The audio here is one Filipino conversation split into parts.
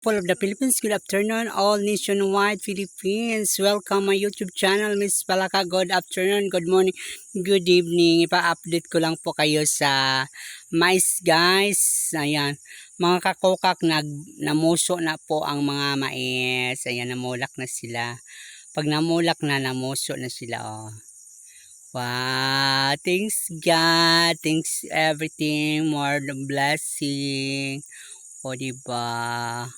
people of the Philippines, good afternoon, all nationwide Philippines. Welcome my YouTube channel, Miss Palaka. Good afternoon, good morning, good evening. Ipa-update ko lang po kayo sa mais, guys. Ayan, mga kakokak, nag, namuso na po ang mga mais. Ayan, namulak na sila. Pag namulak na, namuso na sila, oh. Wow, thanks God, thanks everything, more than blessing. O, diba?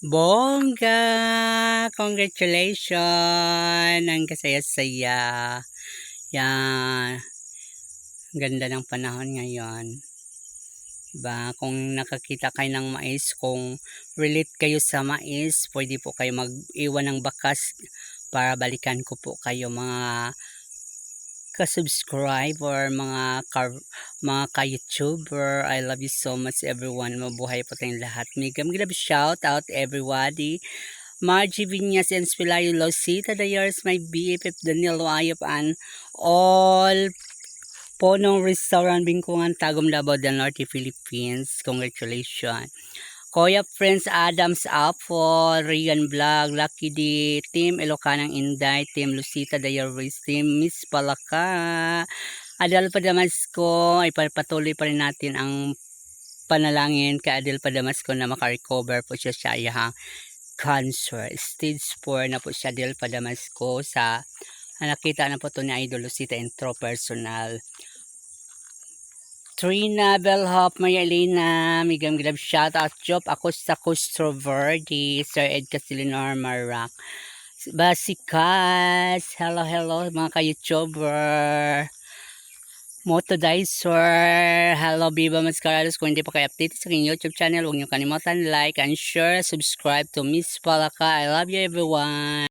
Bongga! Congratulations! Ang kasaya-saya. Yan. Ganda ng panahon ngayon. Diba? Kung nakakita kayo ng mais, kung relate kayo sa mais, pwede po kayo mag-iwan ng bakas para balikan ko po kayo mga ka-subscribe or mga ka, mga ka-YouTuber. I love you so much everyone. Mabuhay po tayong lahat. Mega mega shout out everybody. Margie Vinyas and Spilayo Losita Dayars, my BFF Danilo Ayop and all Ponong Restaurant Bingkungan Tagum Davao del Norte Philippines. Congratulations. Koya Friends Adams Apple, Rian Vlog, Lucky D, Team Ilocanang Inday, Team Lucita Diaries, Team Miss Palaka, Adel Padamasco, ay pa rin natin ang panalangin kay Adel Padamasco na makarecover po siya sa iyang cancer. Stage 4 na po siya Adel Padamasco sa nakita na po to ni Idol Lucita intro personal. Trina, Bellhop, Maya Elena, Migam Grab, shout out Job, ako sa Costroverdi, Sir Ed Castellinor, Marak, Basikas, hello, hello, mga ka-YouTuber, Motodizer, hello, Viva Mascarados, kung hindi pa kayo update sa aking YouTube channel, huwag niyo kalimutan, like and share, subscribe to Miss Palaka, I love you everyone.